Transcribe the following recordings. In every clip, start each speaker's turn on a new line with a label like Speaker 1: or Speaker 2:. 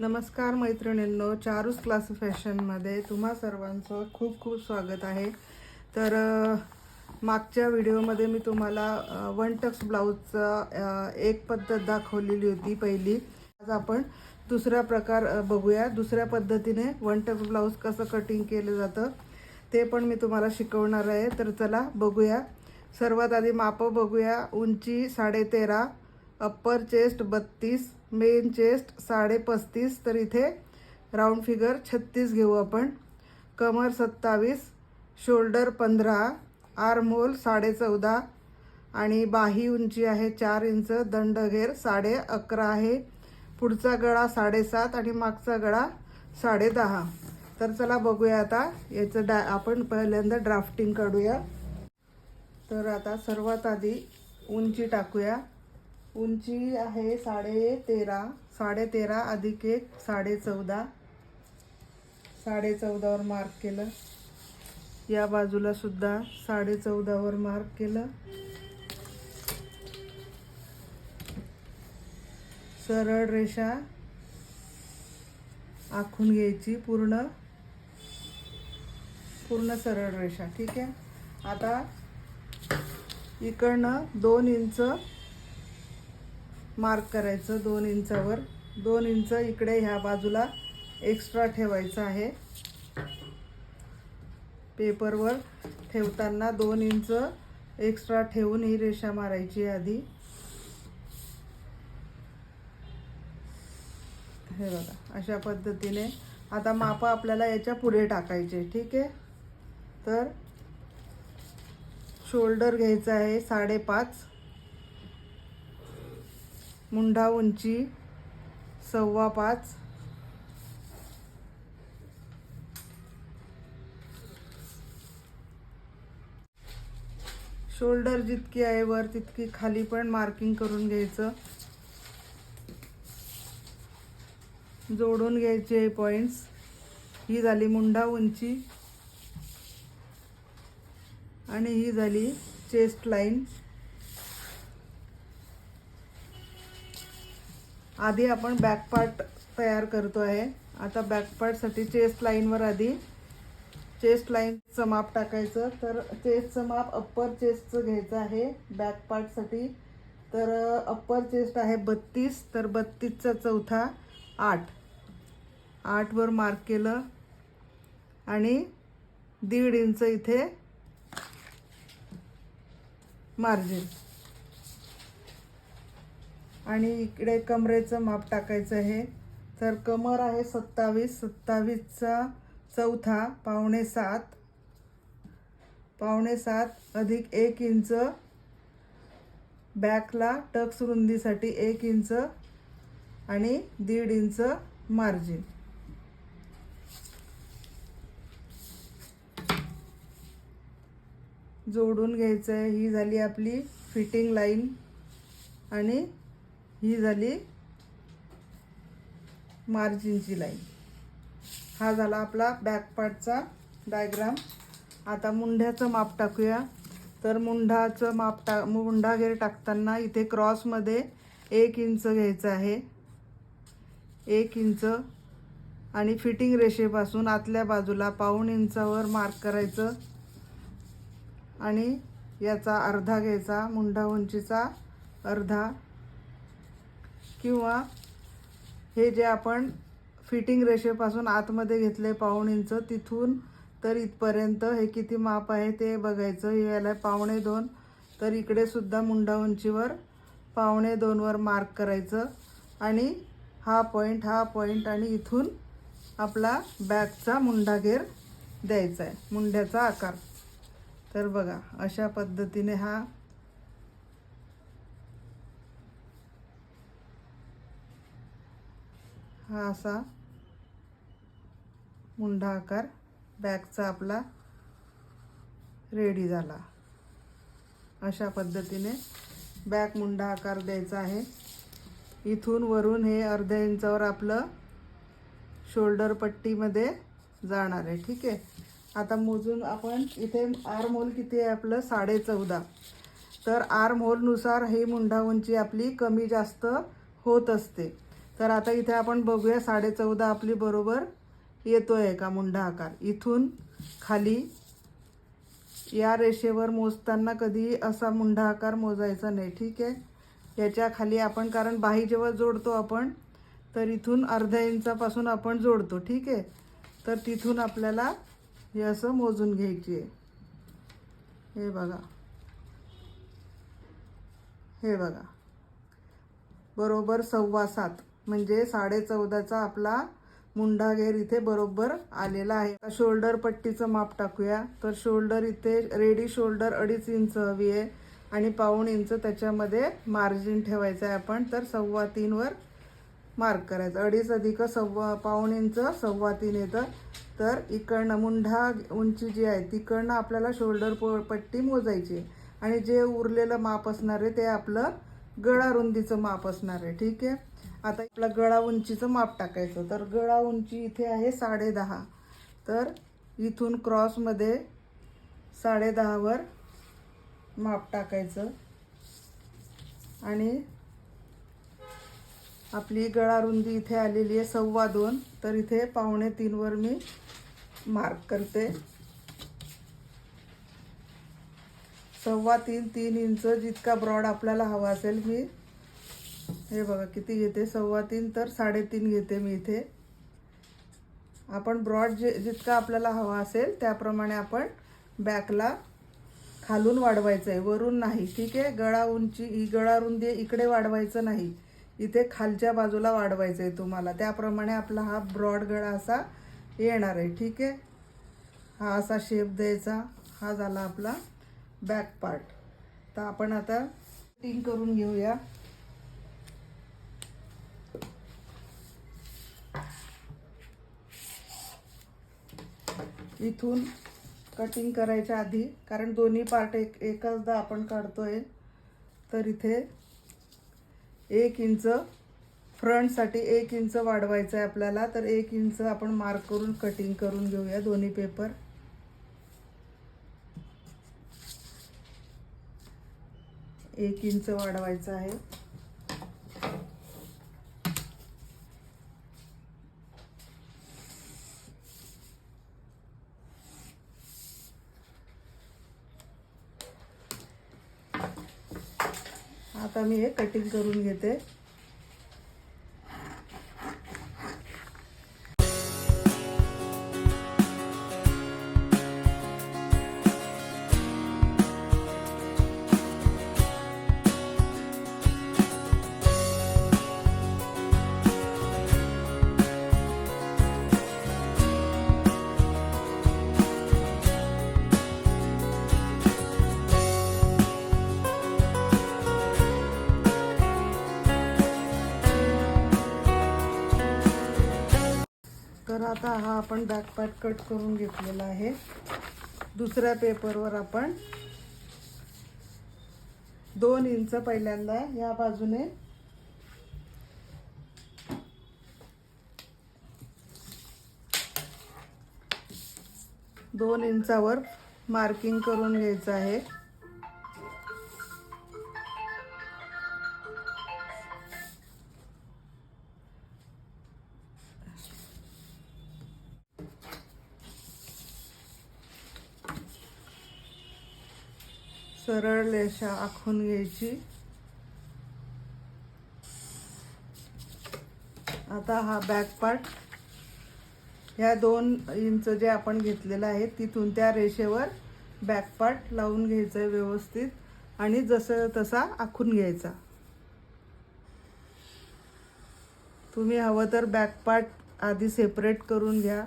Speaker 1: नमस्कार मैत्रिणींनो चारूस क्लास फॅशनमध्ये तुम्हा सर्वांचं खूप खूप स्वागत आहे. तर मागच्या व्हिडिओमध्ये मी तुम्हाला वन टक्स ब्लाऊजचा एक पद्धत दाखवलेली होती पहिली. आज आपण दुसरा प्रकार बघूया. दुसऱ्या पद्धतीने वन टक्स ब्लाऊज कसं कटिंग केलं जातं ते पण मी तुम्हाला शिकवणार आहे. तर चला बघूया. सर्वात आधी मापं बघूया. उंची साडेतेरा अप्पर चेस्ट बत्तीस मेन चेस्ट साडे पस्तीस तर इथे राऊंड फिगर छत्तीस घेऊ आपण. कमर सत्तावीस शोल्डर पंधरा आरमोल साडे चौदा आणि बाही उंची आहे चार इंच दंडघेर साडे अकरा आहे. पुढचा गळा साडेसात आणि मागचा गळा साडे दहा. तर चला बघूया आता याचं डा आपण पहिल्यांदा ड्राफ्टिंग काढूया. तर आता सर्वात आधी उंची टाकूया. उंची आहे साडे तेरा साडे तेरा अधिक एक साडे चौदा. साडे चौदावर मार्क केलं. या बाजूला सुद्धा साडे चौदावर मार्क केलं. सरळ रेषा आखून घ्यायची पूर्ण पूर्ण सरळ रेषा. ठीक आहे? आता इकडनं दोन इंच मार्क करायचं दोन इंचावर. दोन इंच इकडे ह्या बाजूला एक्स्ट्रा ठेवायचं आहे. पेपरवर ठेवताना दोन इंच एक्स्ट्रा ठेवून ही रेषा मारायची आधी. हे बघा अशा पद्धतीने. आता माप आपल्याला याच्यापुढे टाकायचे ठीक आहे? तर शोल्डर घ्यायचं आहे साडेपाच. मुंढा उंची सव्वा पाच. शोल्डर जितकी आहे वर तितकी खाली पण मार्किंग करून घ्यायचं. जोडून घ्यायचे पॉइंट्स. ही झाली मुंढा उंची. आणि ही झाली चेस्ट लाईन. आधी आपण बॅक पार्ट तयार करतो आहे. आता बॅक पार्टसाठी चेस्ट लाईनवर आधी चेस्ट लाईनचं माप टाकायचं. तर चेस्टचं माप अप्पर चेस्टचं घ्यायचं आहे. बॅक पार्टसाठी तर अप्पर चेस्ट आहे बत्तीस तर बत्तीसचा चौथा आठ. आठवर मार्क केलं आणि दीड इंच इथे मार्जिन आणि इकडे कमरेचं माप टाकायचं आहे. तर कमर आहे सत्तावीस सत्तावीसचा चौथा पावणे सात. पावणे सात अधिक एक इंच. बॅकला टक्स रुंदीसाठी एक इंच आणि दीड इंच मार्जिन. जोडून घ्यायचं आहे ही झाली आपली फिटिंग लाईन आणि ही झाली मार्जिनची लाईन. हा झाला आपला बॅक पार्टचा डायग्राम आता मुंढ्याचं माप टाकूया. तर मुंढाचं माप टा मुंढा घेर टाकताना इथे क्रॉसमध्ये एक इंच घ्यायचं आहे. एक इंच. आणि फिटिंग रेषेपासून आतल्या बाजूला पाऊण इंचावर मार्क करायचं. आणि याचा अर्धा घ्यायचा मुंढा उंचीचा अर्धा. किंवा हे जे आपण फिटिंग रेषेपासून आतमध्ये घेतले पाऊण इंच तिथून तर इथपर्यंत हे किती माप आहे ते बघायचं. हे याला पावणे दोन. तर इकडे सुद्धा मुंडा उंचीवर पावणे दोनवर मार्क करायचं. आणि हा पॉईंट हा पॉईंट आणि इथून आपला बॅगचा मुंडा घेर द्यायचा आहे. मुंड्याचा आकार. तर बघा अशा पद्धतीने हा हा असा मुंडा आकार. बॅगचा आपला रेडी झाला. अशा पद्धतीने बॅक मुंडा आकार द्यायचा आहे. इथून वरून हे अर्ध्या इंचावर आपलं शोल्डर पट्टीमध्ये जाणार आहे. ठीक आहे? आता मोजून आपण इथे आर्म होल किती आहे आपलं? साडे चौदा. तर आर्म होलनुसार ही मुंडा उंची आपली कमी जास्त होत असते. तर आता इथे आपण बघूया साडे चौदा आपली बरोबर येतो आहे का मुंडा आकार. इथून खाली या रेषेवर मोजताना कधी असा मुंडा आकार मोजायचा नाही ठीक आहे? याच्या खाली आपण कारण बाही जेव्हा जोडतो आपण तर इथून अर्ध्या इंचापासून आपण जोडतो ठीक आहे? तर तिथून आपल्याला हे असं मोजून घ्यायची आहे. हे बघा. हे बघा. बरोबर सव्वा सात. म्हणजे साडे चौदाचा आपला मुंडा घेर इथे बरोबर आलेला आहे. शोल्डर पट्टीचं माप टाकूया. तर शोल्डर इथे रेडी शोल्डर अडीच इंच हवी आहे आणि पाऊण इंच त्याच्यामध्ये मार्जिन ठेवायचं आहे आपण. तर सव्वा तीनवर मार्क करायचं. अडीच अधिक सव्वा पाऊण इंच सव्वा तीन येतं. तर इकडनं मुंढा उंची जी आहे तिकडनं आपल्याला शोल्डर प पट्टी मोजायची आणि जे उरलेलं माप असणार आहे ते आपलं गळा रुंदीचं माप असणार आहे. ठीक आहे? आता आपला गळा उंचीचं माप टाकायचं. तर गळा उंची इथे आहे साडे दहा तर इथून क्रॉसमध्ये साडे दहावर माप टाकायचं. आणि आपली गळा रुंदी इथे आलेली आहे सव्वा दोन. तर इथे पावणे तीनवर मी मार्क करते. सव्वा तीन तीन इंच जितका ब्रॉड आपल्याला हवा असेल मी हे बघा किती घेते? सव्वा तीन तर साडेतीन घेते मी इथे. आपण ब्रॉड जे जितका आपल्याला हवा असेल त्याप्रमाणे आपण बॅकला खालून वाढवायचं आहे वरून नाही. ठीक आहे? गळा उंची ही गळा रुंदी आहे, इकडे वाढवायचं नाही. इथे खालच्या बाजूला वाढवायचं आहे तुम्हाला. त्याप्रमाणे आपला हा ब्रॉड गळा असा येणार आहे. ठीक आहे? हा असा शेप द्यायचा. हा झाला आपला बॅक पार्ट तर आपण आता कटिंग करून घेऊया. इथून कटिंग करायच्या आधी कारण दोन्ही पार्ट एक एकचदा आपण काढतोय तर इथे एक इंच फ्रंटसाठी एक इंच वाढवायचं आहे आपल्याला तर एक इंच आपण मार्क करून कटिंग करून घेऊया दोन्ही पेपर एक इंच वाढवायचं आहे आता मी हे कटिंग करून घेते. तर आता हा आपण बॅक कट करून घेतलेला आहे. दुसऱ्या पेपरवर आपण दोन इंच पहिल्यांदा या बाजूने दोन इंचावर मार्किंग करून घ्यायचं आहे. सरळ आखून घ्यायची आता हा बॅक पार्ट ह्या दोन इंच जे आपण घेतलेलं आहे तिथून त्या रेषेवर बॅक पार्ट लावून घ्यायचं आहे व्यवस्थित आणि जसं तसा आखून घ्यायचा. तुम्ही हवं तर बॅक पार्ट आधी सेपरेट करून घ्या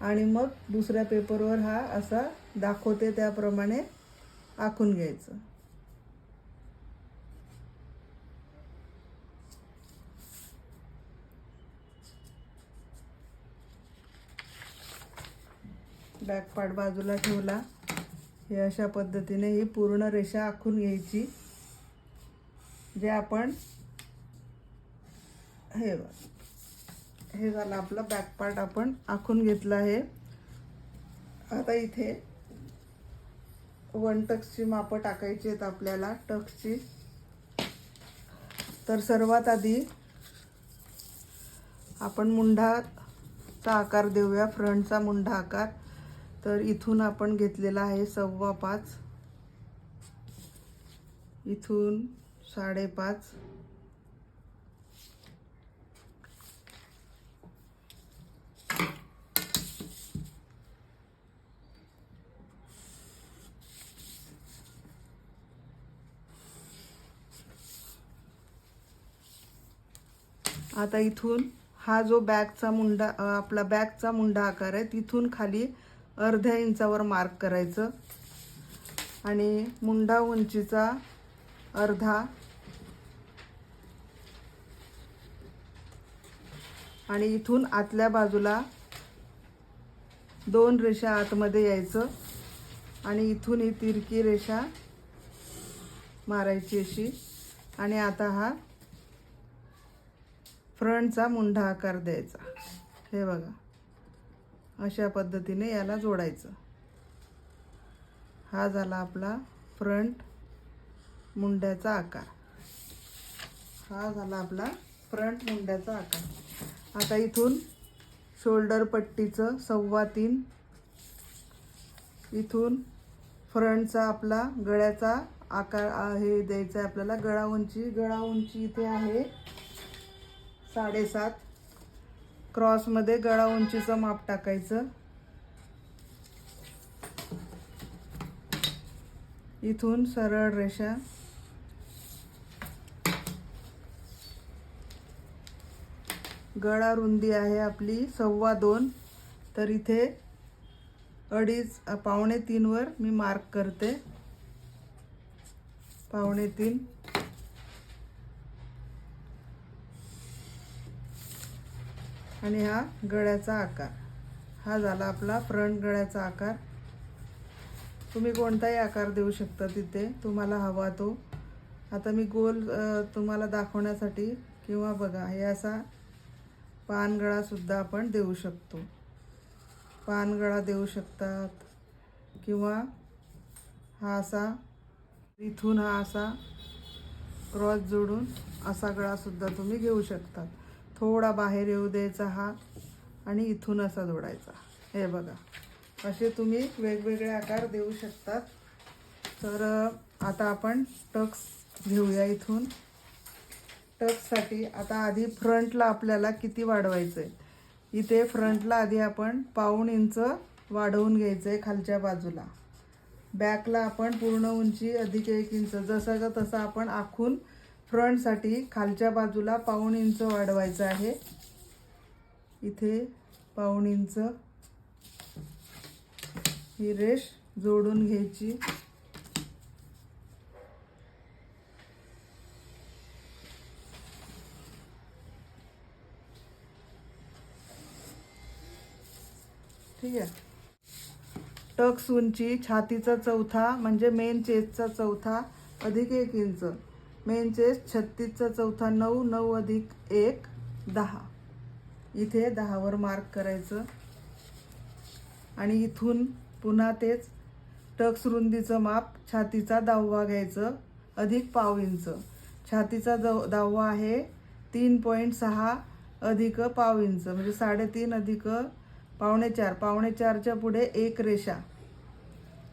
Speaker 1: आणि मग दुसऱ्या पेपरवर हा असा दाखवते त्याप्रमाणे आखून घ्यायचं. बॅक पार्ट बाजूला ठेवला. हे अशा पद्धतीने ही पूर्ण रेषा आखून घ्यायची. जे आपण हे हे झालं आपलं बॅक पार्ट आपण आखून घेतलं आहे. आता इथे वन टक्सची मापं टाकायची आहेत आपल्याला. टक्सची. तर सर्वात आधी आपण मुंढाचा आकार देऊया. फ्रंटचा मुंढा आकार. तर इथून आपण घेतलेला आहे सव्वा पाच. इथून साडेपाच. आता इथून हा जो बॅगचा मुंडा आपला बॅगचा मुंडा आकार आहे तिथून खाली अर्ध्या इंचावर मार्क करायचं. आणि मुंडा उंचीचा अर्धा. आणि इथून आतल्या बाजूला दोन रेषा आतमध्ये यायचं. आणि इथून ही तिरकी रेषा मारायची अशी. आणि आता हा फ्रंटचा मुंढा आकार द्यायचा. हे बघा. अशा पद्धतीने याला जोडायचं. हा झाला आपला फ्रंट मुंड्याचा आकार. हा झाला आपला फ्रंट मुंड्याचा आकार. आता इथून शोल्डर पट्टीचं सव्वा तीन इथून फ्रंटचा आपला गळ्याचा आकार हे द्यायचा आहे आपल्याला गळा उंची. गळा उंची इथे आहे साडेसात. क्रॉसमध्ये गळा उंचीचं माप टाकायचं. इथून सरळ रेषा. गळा रुंदी आहे आपली सव्वा दोन. तर इथे अडीच पावणे तीनवर मी मार्क करते. पावणे तीन. आणि हा गळ्याचा आकार. हा झाला आपला फ्रंट गळ्याचा आकार. तुम्ही कोणताही आकार देऊ शकता तिथे. तुम्हाला हवा तो. आता मी गोल तुम्हाला दाखवण्यासाठी किंवा बघा हे असा पानगळासुद्धा आपण देऊ शकतो. पानगळा देऊ शकतात. किंवा हा असा इथून हा असा क्रॉस जोडून असा गळासुद्धा तुम्ही घेऊ शकतात. थोडा बाहेर येऊ द्यायचा हा आणि इथून असा जोडायचा. हे बघा. असे तुम्ही वेगवेगळे आकार देऊ शकतात. तर आता आपण टक्स घेऊया इथून. टक्ससाठी आता आधी फ्रंटला आपल्याला किती वाढवायचं आहे इथे फ्रंटला आधी आपण पाऊण इंच वाढवून घ्यायचं आहे खालच्या बाजूला. बॅकला आपण पूर्ण उंची अधिक एक इंच. जसं का तसं आपण आखून फ्रंटसाठी खालच्या बाजूला पाऊण इंच वाढवायचं आहे. इथे पाऊण इंच ही रेष जोडून घ्यायची. ठीक आहे. टक्स उंची छातीचा चौथा म्हणजे मेन चेस्टचा चौथा अधिक एक इंच. मेन छत्तीसचा चौथा नऊ नऊ अधिक एक दहा. इथे दहावर मार्क करायचं. आणि इथून पुन्हा तेच टक्स रुंदीचं माप छातीचा दहावा घ्यायचं अधिक पाव इंच. छातीचा दव दहावा आहे तीन पॉईंट सहा अधिक पाव इंच. म्हणजे साडेतीन अधिक पावणे चार. पावणे चारच्या पुढे एक रेषा.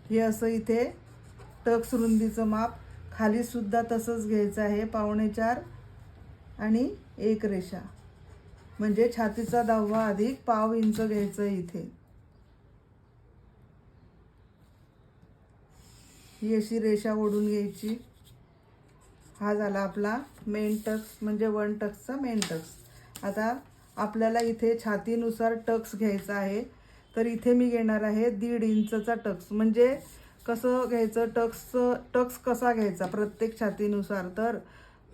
Speaker 1: हे असं इथे टक्स रुंदीचं माप खाली सुद्धा तसंच घ्यायचं आहे पावणे चार आणि एक रेषा. म्हणजे छातीचा दहावा अधिक पाव इंच घ्यायचं इथे. ही अशी रेषा ओढून घ्यायची. हा झाला आपला मेन टक्स म्हणजे वन टक्सचा मेन टक्स आता आपल्याला इथे छातीनुसार टक्स घ्यायचा आहे. तर इथे मी घेणार आहे दीड इंचचा टक्स म्हणजे कसं घ्यायचं टक्सचं टक्स कसा घ्यायचा प्रत्येक छातीनुसार? तर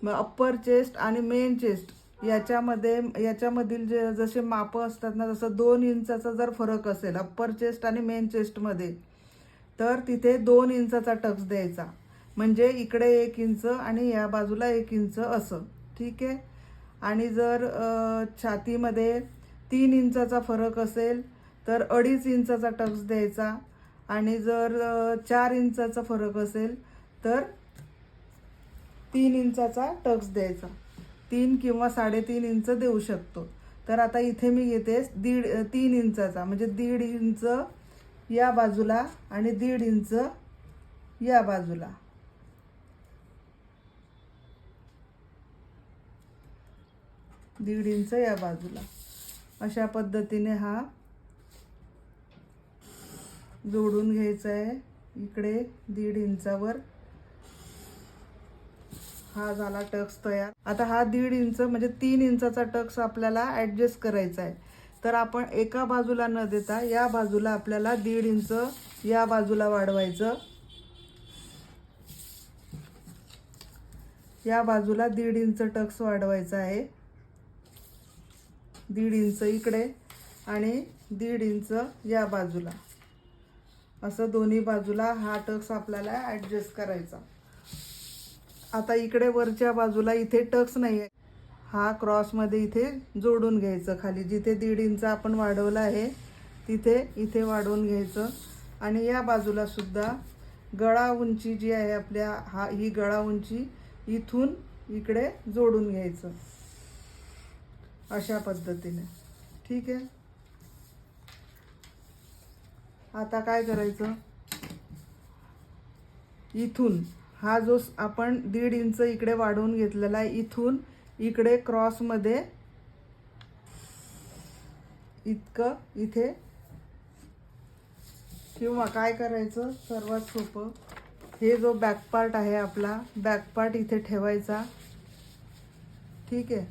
Speaker 1: अप्पर चेस्ट आणि मेन चेस्ट याच्यामध्ये याच्यामधील जे जसे मापं असतात ना जसं दोन इंचाचा जर फरक असेल अप्पर चेस्ट आणि मेन चेस्टमध्ये तर तिथे दोन इंचाचा टक्स द्यायचा. म्हणजे इकडे एक इंच आणि या बाजूला एक इंच असं. ठीक आहे? आणि जर छातीमध्ये तीन इंचाचा फरक असेल तर अडीच इंचाचा टक्स द्यायचा. आणि जर चार इंचाचा फरक असेल तर तीन इंचाचा टक्स द्यायचा. तीन किंवा साडेतीन इंच देऊ शकतो. तर आता इथे मी घेते दीड तीन इंचाचा म्हणजे दीड इंच या बाजूला आणि दीड इंच या बाजूला. दीड इंच या बाजूला. अशा पद्धतीने हा जोडून घ्यायचं आहे इकडे दीड इंचावर. हा झाला टक्स तयार. आता हा दीड इंच म्हणजे तीन इंचाचा टक्स आपल्याला ॲडजस्ट करायचा आहे तर आपण एका बाजूला न देता या बाजूला आपल्याला दीड इंच या बाजूला वाढवायचं. या बाजूला दीड इंच टक्स वाढवायचा आहे दीड इंच इकडे आणि दीड इंच या बाजूला. असं दोन्ही बाजूला हा टक्स आपल्याला ॲडजस्ट करायचा. आता इकडे वरच्या बाजूला इथे टक्स नाही आहे हा क्रॉसमध्ये इथे जोडून घ्यायचं खाली. जिथे दीड इंच आपण वाढवलं आहे तिथे इथे वाढवून घ्यायचं. आणि या बाजूला सुद्धा गळा उंची जी आहे आपल्या हा ही गळा उंची इथून इकडे जोडून घ्यायचं. अशा पद्धतीने. ठीक आहे? आता काय करायचं? इथून हा जो आपण दीड इंच इकडे वाढवून घेतलेला आहे इथून इकडे क्रॉसमध्ये इतकं इथे. किंवा काय करायचं? सर्वात सोपं हे जो बॅक पार्ट आहे आपला बॅक पार्ट इथे ठेवायचा. ठीक आहे?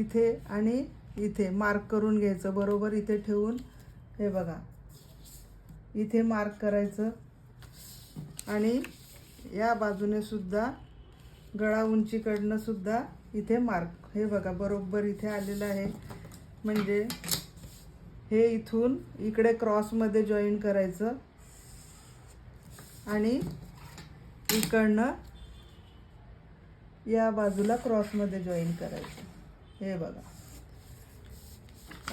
Speaker 1: इथे आणि इथे. मार्क करून घ्यायचं. बरोबर इथे ठेवून. हे बघा. इथे मार्क करायचं. आणि या बाजूने सुद्धा गळा उंचीकडनं सुद्धा इथे मार्क हे बघा बरोबर इथे आलेलं आहे. म्हणजे हे इथून इकडे क्रॉसमध्ये जॉईन करायचं. आणि इकडनं या बाजूला क्रॉसमध्ये जॉईन करायचं. हे बघा.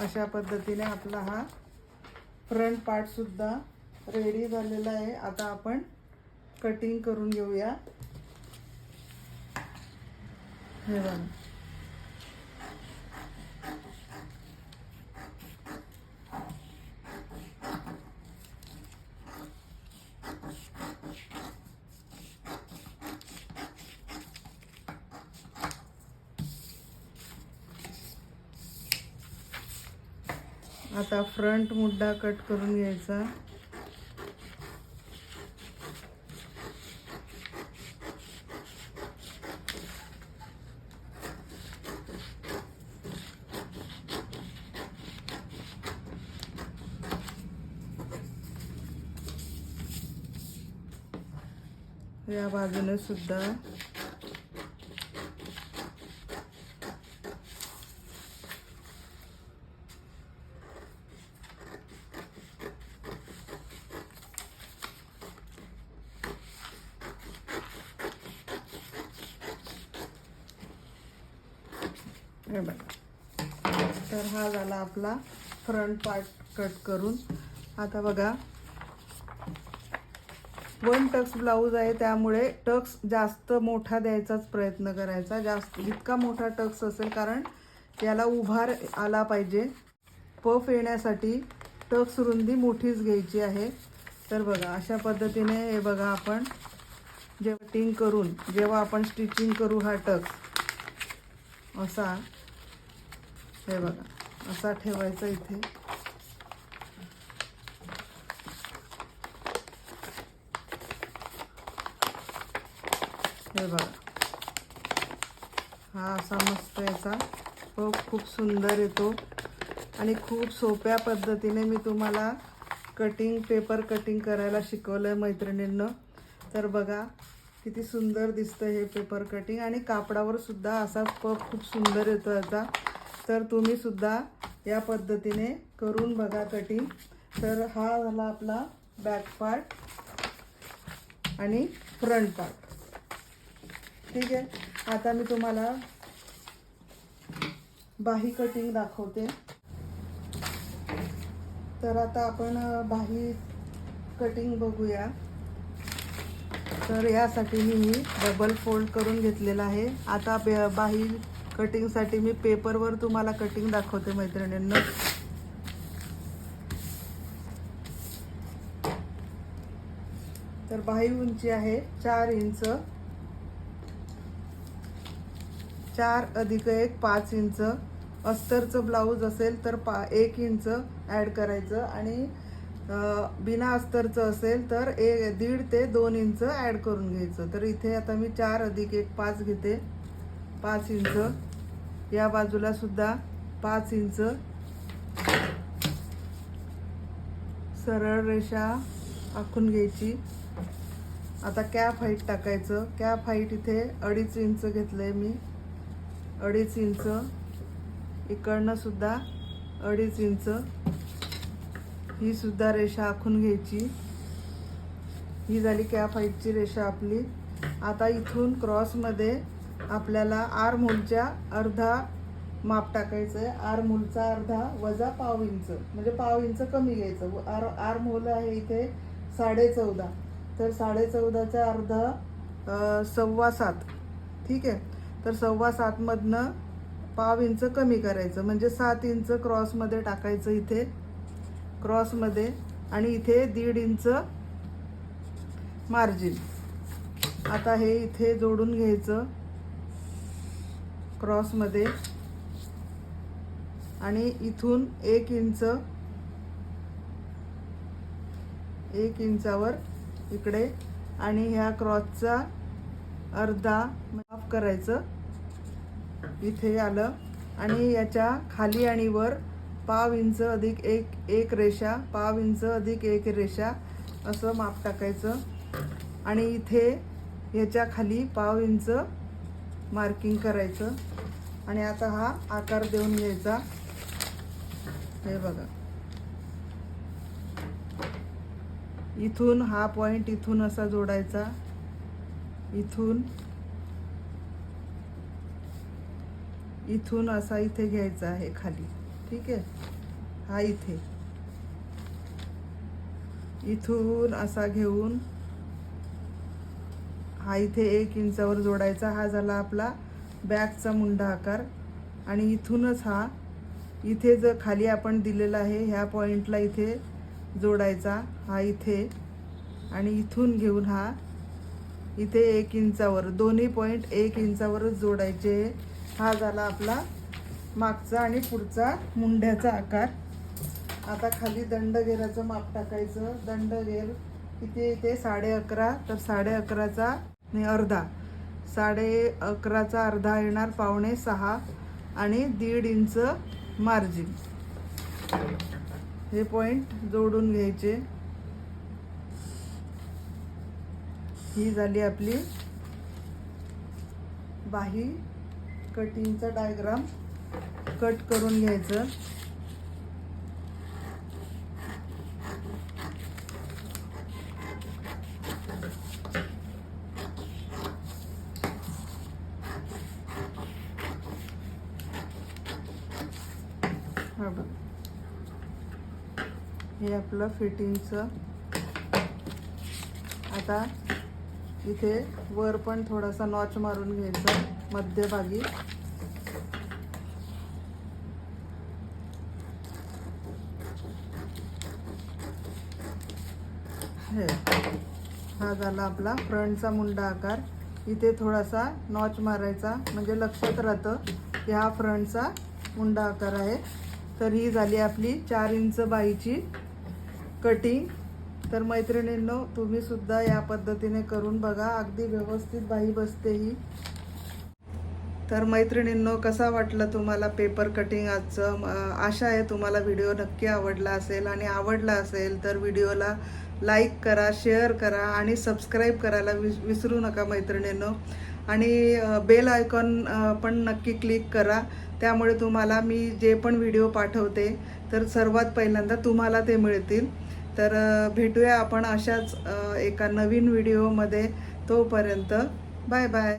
Speaker 1: अशा पद्धतीने आपला हा फ्रंट पार्टसुद्धा रेडी झालेला आहे. आता आपण कटिंग करून घेऊया. हे बघा. आता फ्रंट मुड्डा कट करून घ्यायचा. या बाजूने सुद्धा हे बघा तर हा झाला आपला फ्रंट पार्ट कट करून. आता बघा. वन टक्स ब्लाऊज आहे त्यामुळे टक्स जास्त मोठा द्यायचाच प्रयत्न करायचा. जास्त जितका मोठा टक्स असेल कारण याला उभार आला पाहिजे. पफ येण्यासाठी टक्स रुंदी मोठीच घ्यायची आहे. तर बघा अशा पद्धतीने हे बघा आपण. जे कटिंग करून जेव्हा आपण स्टिचिंग करू हा टक्स असा. हे बघा. असा ठेवायचा इथे. हे बघा. हा असा मस्त याचा. पफ खूप सुंदर येतो आणि खूप सोप्या पद्धतीने मी तुम्हाला कटिंग पेपर कटिंग करायला शिकवलं आहे मैत्रिणींनं. तर बघा किती सुंदर दिसतं हे पेपर कटिंग आणि कापडावर सुद्धा असा पफ खूप सुंदर येतो याचा. तर तुम्ही सुद्धा या पद्धतीने करून बघा कटिंग. तर हा झाला आपला बॅक पार्ट आणि फ्रंट पार्ट ठीक आहे? आता मी तुम्हाला बाही कटिंग दाखवते. तर आता आपण बाही कटिंग बघूया. तर यासाठी मी डबल फोल्ड करून घेतलेला आहे. आता बे बाही कटिंगसाठी मी पेपरवर तुम्हाला कटिंग दाखवते मैत्रिणींना. तर बाही उंची आहे चार इंच. चार अधिक एक पाच इंच. अस्तरचं ब्लाऊज असेल तर पा एक इंच ॲड करायचं आणि बिना अस्तरचं असेल तर ए दीड ते दोन इंच ॲड करून घ्यायचं. तर इथे आता मी चार अधिक एक पाच घेते. पाच इंच. या बाजूला सुद्धा पाच इंच. सरळ रेषा आखून घ्यायची. आता कॅप हाईट टाकायचं. कॅप हाईट इथे अडीच इंच घेतलंय मी. अडीच इंच. इकडनं सुद्धा अडीच इंच. ही सुद्धा रेषा आखून घ्यायची. ही झाली कॅप हाईटची रेषा आपली. आता इथून क्रॉसमध्ये आपल्याला आर मूलच्या अर्धा माप टाकायचं आहे आर मूलचा अर्धा वजा पाव इंच. म्हणजे पाव इंच कमी घ्यायचं. व आर आर मूल आहे इथे साडे चौदा तर साडे चौदाचा अर्धा सव्वा सात. ठीक आहे? तर सव्वा सातमधनं पाव इंच कमी करायचं. म्हणजे सात इंच क्रॉसमध्ये टाकायचं इथे. क्रॉसमध्ये. आणि इथे दीड इंच मार्जिन. आता हे इथे जोडून घ्यायचं. क्रॉसमध्ये. आणि इथून एक इंच एक इंचावर इकडे. आणि ह्या क्रॉसचा अर्धा माफ करायचं. इथे आलं. आणि याच्या खाली आणि वर पाव इंच अधिक एक एक रेषा पाव इंच अधिक एक रेषा असं माप टाकायचं. आणि इथे ह्याच्या खाली पाव इंच मार्किंग करायचं. आणि आता हा आकार देऊन घ्यायचा. हे बघा. इथून हा पॉइंट इथून असा जोडायचा. इथून. इथून असा इथे घ्यायचा आहे खाली. ठीक आहे? हा इथे. इथून असा घेऊन हा इथे एक इंचावर जोडायचा. हा झाला आपला बॅगचा मुंडा आकार. आणि इथूनच हा इथे जर खाली आपण दिलेला आहे ह्या पॉईंटला इथे जोडायचा. हा इथे. आणि इथून घेऊन हा इथे एक इंचावर दोन्ही पॉईंट एक इंचावरच जोडायचे. हा झाला आपला मागचा आणि पुढचा मुंड्याचा आकार. आता खाली दंडगेराचं माप टाकायचं. दंडगेर इथे इथे साडे अकरा तर साडे अकराचा नाही अर्धा. साडे अकराचा अर्धा येणार पावणे सहा आणि दीड इंच मार्जिन हे पॉइंट जोडून घ्यायचे. ही झाली आपली बाही. कटिंगचा डायग्राम कट करून घ्यायचं हा बघ हे आपलं फिटिंगचं. आता इथे वर पण थोडासा नॉच मारून घ्यायचा मध्यभागी. हे हा झाला आपला फ्रंटचा मुंडा आकार. इथे थोडासा नॉच मारायचा म्हणजे लक्षात राहतं की हा फ्रंटचा मुंडा आकार आहे. तर ही झाली आपली चार इंच बाईची कटिंग. तर मैत्रिणींनो तुम्ही सुद्धा या पद्धतीने करून बघा. अगदी व्यवस्थित बाई बसते ही. तर मैत्रिणींनो कसा वाटलं तुम्हाला पेपर कटिंग आजचं? आशा आहे तुम्हाला व्हिडिओ नक्की आवडला असेल. आणि आवडला असेल तर व्हिडिओला लाईक करा शेअर करा आणि सबस्क्राईब करायला विस विसरू नका मैत्रिणींनो. आणि बेल आयकॉन पण नक्की क्लिक करा. त्यामुळे तुम्हाला मी जे पण व्हिडिओ पाठवते तर सर्वात पहिल्यांदा तुम्हाला ते मिळतील. तर भेटूया आपण अशाच एका नवीन व्हिडिओमध्ये तोपर्यंत. Bye bye.